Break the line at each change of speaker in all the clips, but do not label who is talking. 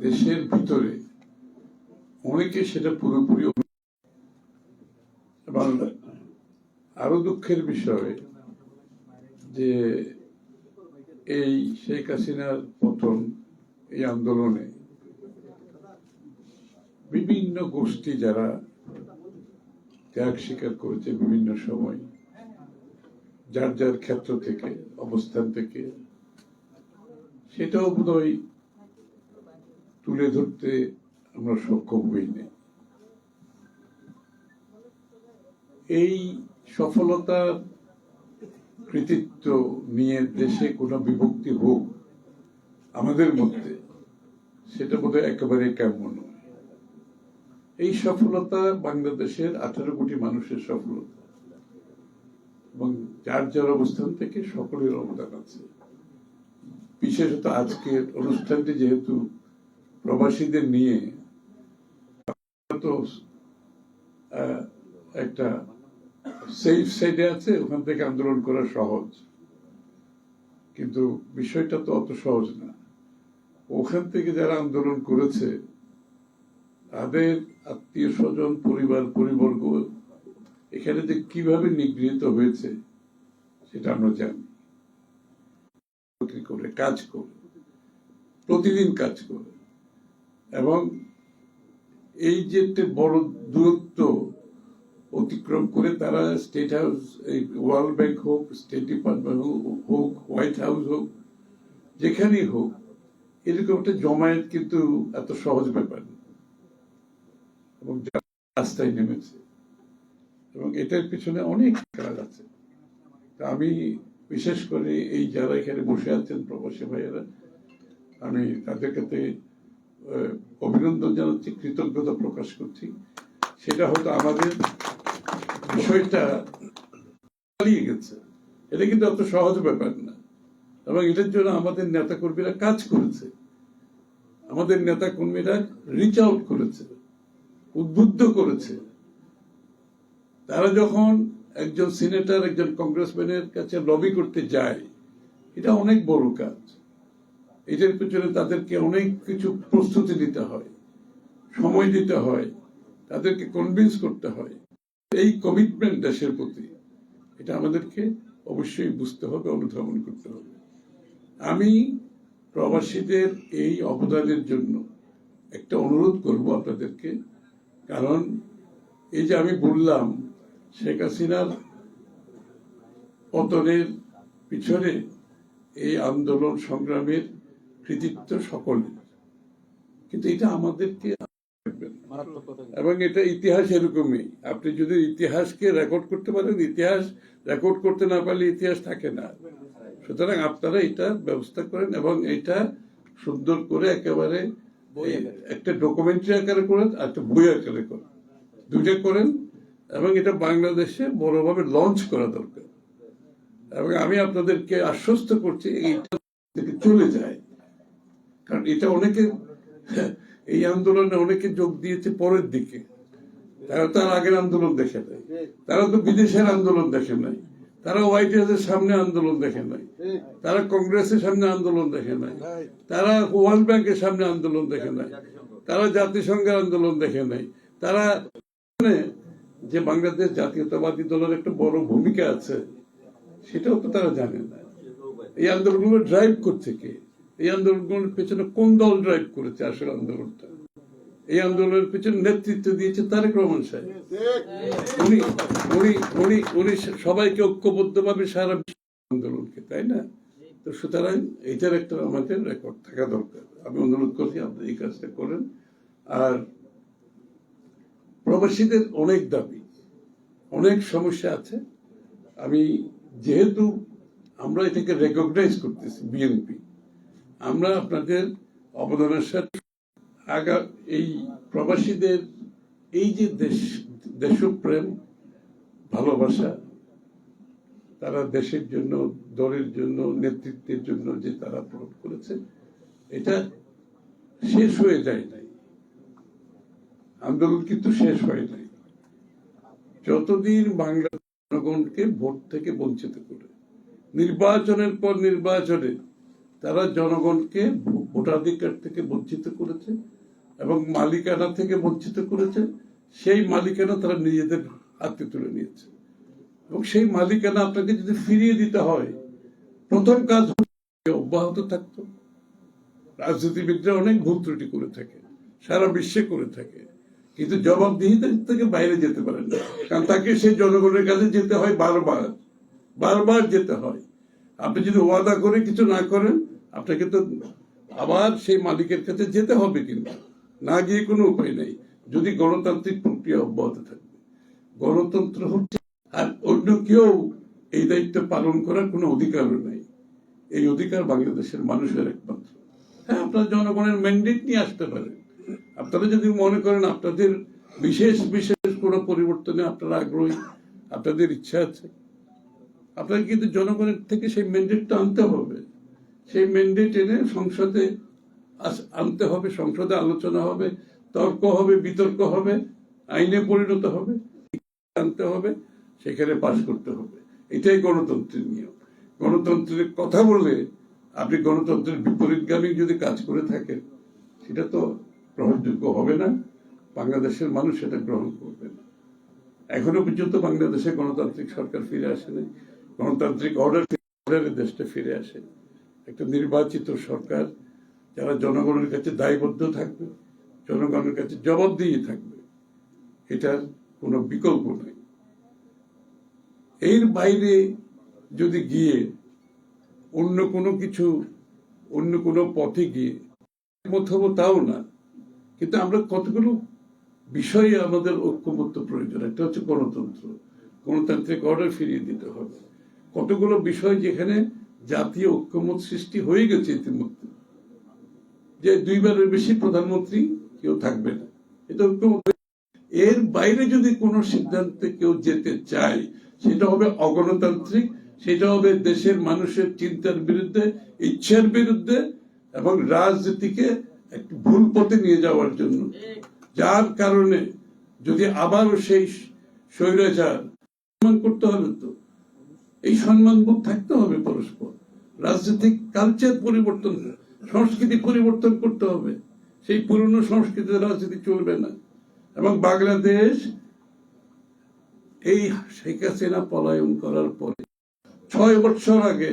দেশের ভিতরে অনেকে সেটা পুরোপুরি এবং আরও দুঃখের বিষয় যে এই শেখ হাসিনার পতন, এই আন্দোলনে বিভিন্ন গোষ্ঠী যারা ত্যাগ স্বীকার করেছে বিভিন্ন সময়, যার যার ক্ষেত্র থেকে, অবস্থান থেকে, সেটাও বোধহয় তুলে ধরতে আমরা সক্ষম হইনি। এই সফলতার কৃতিত্ব নিয়ে দেশে কোনো বিভক্তি হোক, আমাদের মধ্যে সেটা বোধহয় একেবারে কেমন এই সফলতা বাংলাদেশের আঠারো কোটি মানুষের সফলতা এবং যার যার অবস্থান থেকে সকলের অবদান আছে। বিশেষত আজকের অনুষ্ঠানটি যেহেতু প্রবাসীদের নিয়ে একটা সেফ সাইডে আছে, ওখান থেকে আন্দোলন করা সহজ। কিন্তু বিষয়টা তো অত সহজ না। ওখান থেকে যারা আন্দোলন করেছে, তাদের আত্মীয় স্বজন, পরিবার, পরিবর্গ, এখানে যে কীভাবে নিগৃহীত হয়েছে, সেটা আমরা জানি। করে কাজ করে, প্রতিদিন কাজ করে। এবং এই যে একটা বড় দূরত্ব অতিক্রম করে তারা স্টেট হাউস এই ওয়ার্ল্ড ব্যাংক হোক স্টেট ডিপার্টমেন্ট হোক হোয়াইট হাউস হোক, যেখানেই হোক, এরকম একটা জমায়েত কিন্তু এত সহজ ব্যাপার। এবং যারা রাস্তায় নেমেছে এবং এটার পিছনে অনেক কাজ আছে তা আমি বিশেষ করে এই যারা এখানে বসে আছেন প্রবাসী ভাইয়েরা, আমি তাদের কাছে অভিনন্দন জানাচ্ছি, কৃতজ্ঞতা প্রকাশ করছি। সেটা হয়তো আমাদের বিষয়টা চালিয়ে গেছে। এটা কিন্তু অত সহজ ব্যাপার না। এবং এটার জন্য আমাদের নেতা কর্মীরা কাজ করেছে। আমাদের নেতা কর্মীরা রিচ আউট করেছে, উদ্বুদ্ধ করেছে। তারা যখন একজন সিনেটর একজন কংগ্রেসম্যানের কাছে লবি করতে যায়, এটা অনেক বড় কাজ। এটার পেছনে তাদেরকে অনেক কিছু প্রস্তুতি দিতে হয়, সময় দিতে হয়, তাদেরকে কনভিন্স করতে হয়। এই কমিটমেন্ট দেশের প্রতি, এটা আমাদেরকে অবশ্যই বুঝতে হবে, অনুধাবন করতে হবে। আমি প্রবাসীদের এই অবদানের জন্য একটা অনুরোধ করব আপনাদেরকে, কারণ এই যে আমি বললাম, শেখ হাসিনার পতনের পিছনে এই আন্দোলন সংগ্রামের কৃতিত্ব সকলের। কিন্তু এটা আমাদেরকে এবং এটা ইতিহাস এরকমই। আপনি যদি ইতিহাসকে রেকর্ড করতে পারেন ইতিহাস রেকর্ড করতে না পারলে ইতিহাস থাকে না। সুতরাং আপনারা এটা ব্যবস্থা করেন এবং এটা সুন্দর করে একেবারে
বই
একটা ডকুমেন্টারি আকারে করেন আর একটা বই আকারে করেন। দুইটা করেন এবং এটা বাংলাদেশে বড়ভাবে লঞ্চ করা দরকার। এবং আমি আপনাদেরকে আশ্বস্ত করছি এইটা থেকে চলে যায়। কারণ এটা অনেকে, এই আন্দোলনে অনেকে যোগ দিয়েছে পরের দিকে। তারা তার আগের আন্দোলন দেখে নাই। তারা তো বিদেশের আন্দোলন দেখে নাই। তারা হোয়াইট হাউসের সামনে আন্দোলন দেখে নাই। তারা কংগ্রেসের সামনে আন্দোলন দেখে নাই। তারা ওয়ার্ল্ড ব্যাংকের সামনে আন্দোলন দেখে নাই। তারা জাতিসংঘের আন্দোলন দেখে নাই। তারা যে বাংলাদেশ জাতীয়তাবাদী দলের একটা বড় ভূমিকা আছে, সেটাও তো তারা জানে না। এই আন্দোলনগুলো ড্রাইভ করছে কে? এই আন্দোলনগুলোর পেছনে কোন দল ড্রাইভ করেছে আসলে আন্দোলনটা? এই আন্দোলনের পেছনে নেতৃত্ব দিয়েছে তারেক রহমান সাহেব। উনি উনি ঐক্যবদ্ধভাবে সারা আন্দোলনকে, তাই না? তো সুতরাং এইটার একটা আমাদের রেকর্ড থাকা দরকার। আমি অনুরোধ করছি, আপনি এই কাজটা করেন। আর প্রবাসীদের অনেক দাবি, অনেক সমস্যা আছে। আমি যেহেতু আমরা এটাকে রেকগনাইজ করতেছি বিএনপি আমরা আপনাদের অবদানের সাথে আগা, এই প্রবাসীদের, এই যে দেশ, দেশপ্রেম, ভালোবাসা, তারা দেশের জন্য, দলের জন্য, নেতৃত্বের জন্য যে তারা প্রয়োগ করেছে, এটা শেষ হয়ে যায় নাই। আন্দোলন কিন্তু শেষ হয় নাই। যতদিন বাংলা জনগণকে ভোট থেকে বঞ্চিত করে, নির্বাচনের পর নির্বাচনে তারা জনগণকে ভোটাধিকার থেকে বঞ্চিত করেছে এবং মালিকানা থেকে বঞ্চিত করেছে। সেই মালিকানা তারা নিজেদের হাতে তুলে নিয়েছে। এবং সেই মালিকানা আপনাকে যদি ফিরিয়ে দিতে হয়, প্রথম কাজ অব্যাহত থাকতো। রাজনীতিবিদরা অনেক ভুল ত্রুটি করে থাকে, সারা বিশ্বে করে থাকে। কিন্তু জবাবদিহিতা থেকে বাইরে যেতে পারেন না। কারণ তাকে সেই জনগণের কাছে যেতে হয় বারবার। বারবার যেতে হয়। আপনি যদি ওয়াদা করে কিছু না করেন আপনাকে তো আবার সেই মালিকের কাছে যেতে হবে কিন্তু। না গিয়ে কোনো উপায় নেই। যদি গণতান্ত্রিক প্রক্রিয়া অব্যাহত থাকবে গণতন্ত্র হচ্ছে আর অন্য কেউ এই দায়িত্ব পালন করার কোনো অধিকারও নাই। এই অধিকার বাংলাদেশের মানুষের একমাত্র। হ্যাঁ আপনারা জনগণের ম্যান্ডেট নিয়ে আসতে পারেন আপনারা যদি মনে করেন আপনাদের বিশেষ বিশেষ কোনো পরিবর্তনে আপনারা আগ্রহী, আপনাদের ইচ্ছা আছে। আপনাকে কিন্তু জনগণের থেকে সেই ম্যান্ডেটটা আনতে হবে। সেই ম্যান্ডেট এনে সংসদে আনতে হবে, সংসদে আলোচনা হবে, তর্ক হবে, বিতর্ক হবে, আইনে পরিণত হবে, আনতে হবে, সেখানে পাশ করতে হবে। এটাই গণতন্ত্রের নিয়ম। গণতন্ত্রের কথা বলে আপনি গণতন্ত্রের বিপরীতগামী যদি কাজ করে থাকেন, সেটা তো গ্রহণযোগ্য হবে না। বাংলাদেশের মানুষ সেটা গ্রহণ করবে না। এখনও পর্যন্ত বাংলাদেশে গণতান্ত্রিক সরকার ফিরে আসেনি। গণতান্ত্রিক অর্ডার দেশটা ফিরে আসে একটা নির্বাচিত সরকার যারা জনগণের কাছে দায়বদ্ধ থাকবে, জনগণের কাছে জবাবদিহি থাকবে, এটার কোনো বিকল্প নেই। এর বাইরে যদি গিয়ে অন্য কোনো কিছু, অন্য কোনো পথে গিয়ে হব তাও না, কিন্তু আমরা কতগুলো বিষয়ে আমাদের ঐক্যমত্য প্রয়োজন, একটা হচ্ছে গণতন্ত্র, গণতান্ত্রিক অর্ডার ফিরিয়ে দিতে হবে। কতগুলো বিষয় যেখানে জাতীয় ঐক্যমত সৃষ্টি হয়ে গেছে ইতিমধ্যে। যে দুইবারের বেশি প্রধানমন্ত্রী কেউ থাকবে না। এটা ঐক্যমত। এর বাইরে যদি কোনো সিদ্ধান্তে কেউ যেতে চায়, সেটা হবে অগণতান্ত্রিক, সেটা হবে দেশের মানুষের চিন্তার বিরুদ্ধে, ইচ্ছার বিরুদ্ধে এবং রাজনীতিকে একটি ভুল পথে নিয়ে যাওয়ার জন্য। যার কারণে যদি আবারও সেই স্বৈরাচার করতে হবে তো এই সম্মানবোধ থাকতে হবে পরস্পর। রাজনৈতিক কালচার পরিবর্তন, সংস্কৃতি পরিবর্তন করতে হবে। সেই পুরনো সংস্কৃতিতে রাজনীতি চলবে না। এবং বাংলাদেশ এই শেখ হাসিনা পলায়ন করার পরে ছয় বছর আগে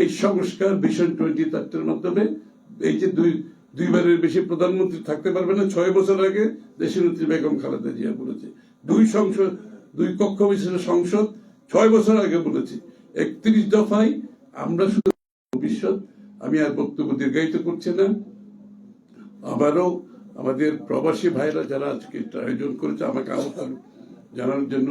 এই সংস্কার ভিশন টোয়েন্টি থার্টির মাধ্যমে এই যে দুই, দুইবারের বেশি প্রধানমন্ত্রী থাকতে পারবে না, ছয় বছর আগে দেশের নেত্রী বেগম খালেদা জিয়া বলেছে। দুই সংসদ, দুই কক্ষ বিশিষ্ট সংসদ ছয় বছর আগে বলেছি, একত্রিশ দফায় আমরা শুধু ভবিষ্যৎ, আমি আর বক্তব্য দীর্ঘায়িত করছি না। আবারও আমাদের প্রবাসী ভাইরা যারা আজকে আয়োজন করেছে, আমাকে আহ্বান জানানোর জন্য